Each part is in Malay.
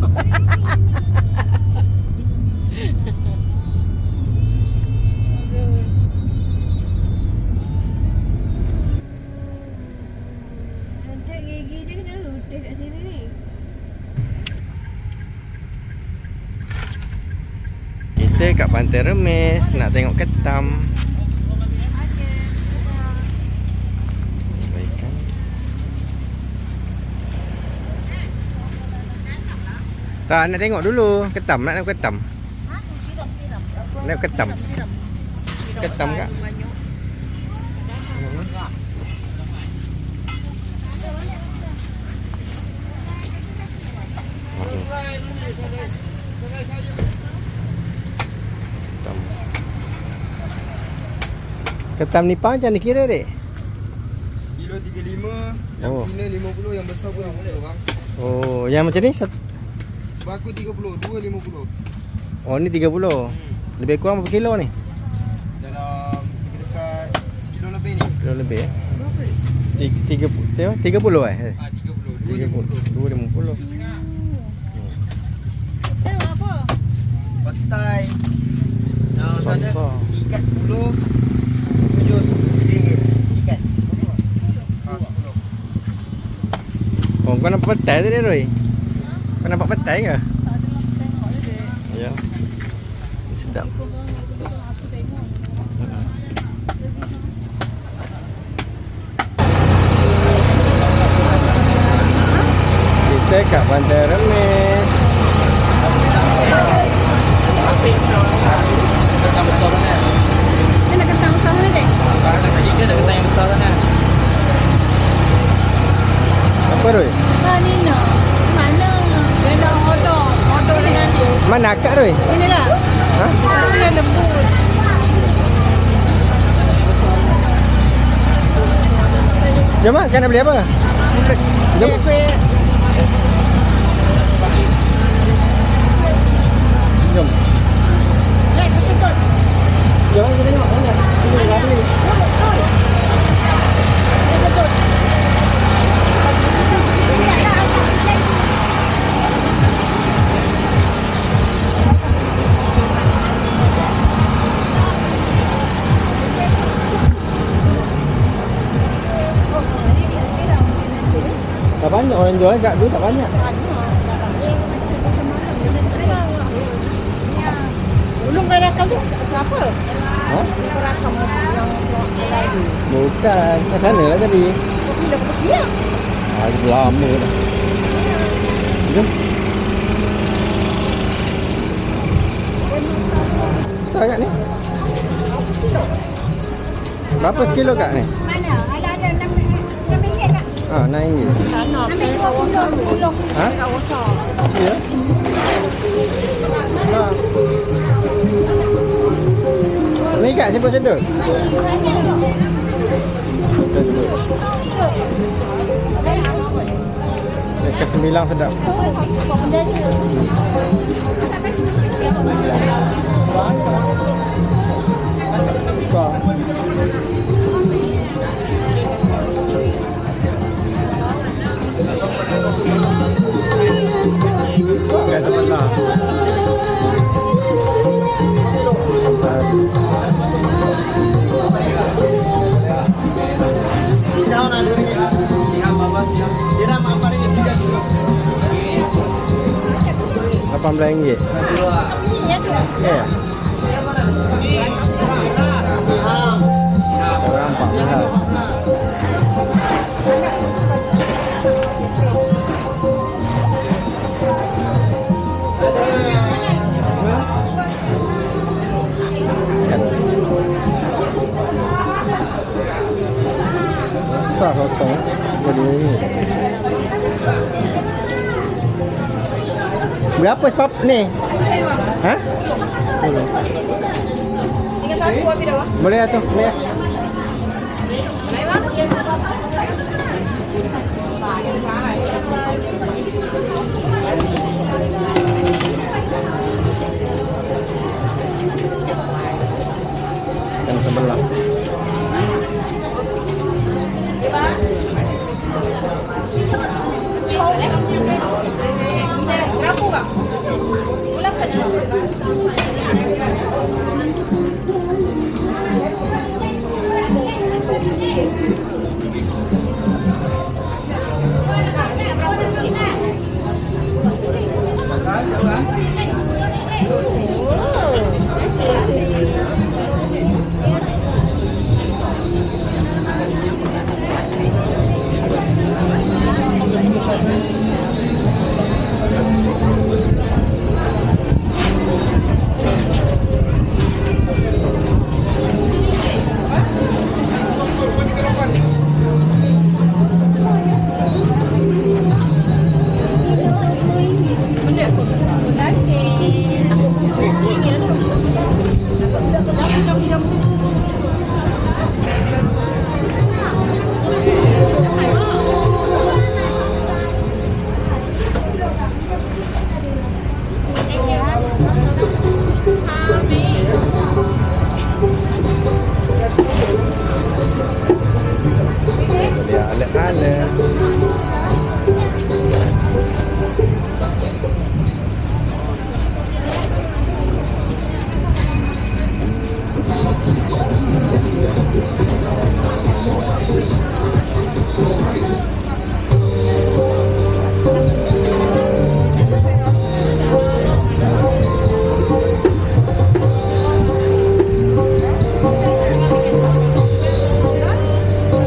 Kita kat Pantai Remis nak tengok ketam. Tak nak tengok dulu ketam nak tengok ketam. Nak ketam. Ketam kak. Ketam. Ketam macam ni kira dek? Kilo 35 Yang Oh. Cina 50 Yang besar pun 50 bang Oh, yang macam ni? Sat- Sebab aku 30 Dua 50 Oh, ni 30. Lebih kurang berapa kilo ni? Dalam Dekat Sekilo lebih ni Kilo lebih eh? Tiga, tiga, tiga, tiga puluh eh? Ah 30 Dua Tiga puluh, 50 dua lima puluh. Tengok apa? Patai Yang sana Besar. Ikat 10 Tujuh RM10 Ikat Ah 10 Oh, kau nampak petai tadi Roy? Kau nampak petai ke? Tak ada lah dek. Ya. Ni Sedap. Kita kat Pantai Remis. Dia nak kentang besar mana dek? Apa Roy? Ni nak. Mana? Dia nak order. Order dengan dia. Mana akak Roy? Inilah. Ha? Tapi yang lembut. Jom ah, nak beli apa? Jom. Jom. Banyak orang jual kat tu tak banyak. Ulung kau rakam tu? Kenapa? Ha? Kau rakam yang lain. Bukan. Kat sana lah tadi. Tapi dah pergi ya? Ah, lama dah. Jom. Besar kat ni? Berapa sekilo kat ni? Mana? Tak? Ah, RM6. Tanah. Ambil puluh. Ulung. Ha? Ya. Ha. Ni kat simpul cedul. Cedul. Eh, Ke sembilan sedap. Besar. Lapan belas ringgit. Ya. Orang empat belas. Berapa sebab ni? Ha? Tiga satu dah. Boleh lah tu. Boleh lah. Yang sebelah.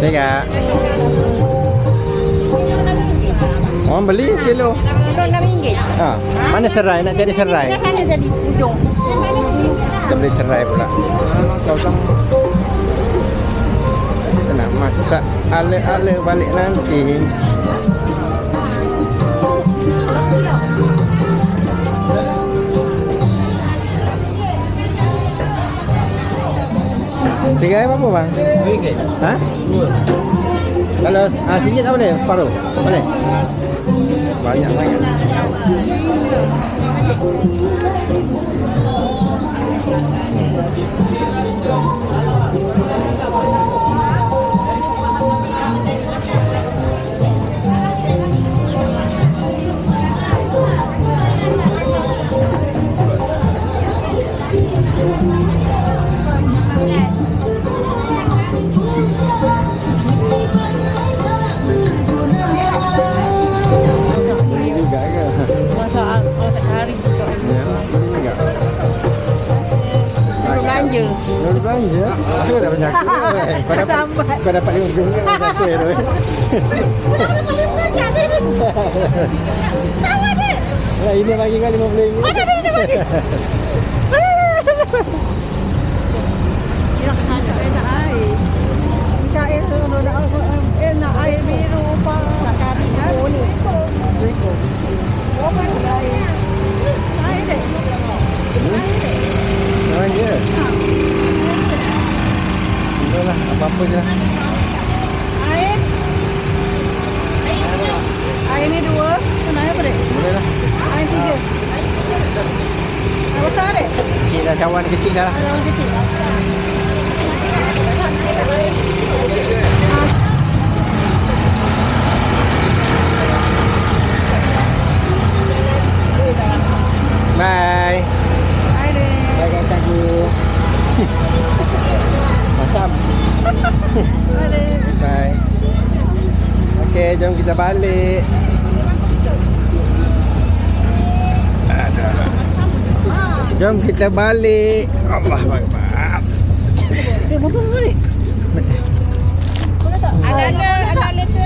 Tengok. Orang beli sekilo. RM6. Ha, mana serai? Nak cari serai. Kan dia jadi ujung. Kita beli serai pula. Kau. Kita nak masak ala-ala balik nanti. Serai berapa bang? RM2. Ha? Kalau ah singgit tak boleh? Separuh? Boleh? Banyak banyak. Ya. Belanja. Belum belanja. Aku tak banyak. Kau dapat kau dapat lima puluh ringgit kau tu. Lah ini bagi kau lima puluh ringgit. Mana ini bagi? Enak sangat enak air. Jika air tu nak enak air biru apa kari kan? Oh ni. Oh mana air? Air deh. Jangan je. Apa-apa je lah. Air. Air ni dua. Kenapa apa deh? Boleh lah. Air tiga. Air besar deh. Kecil dah cawan kecil dah lah. Orang kecil. jom kita balik. Jom kita balik. Allah bang. Eh, motor ni. Ada ada ada tu.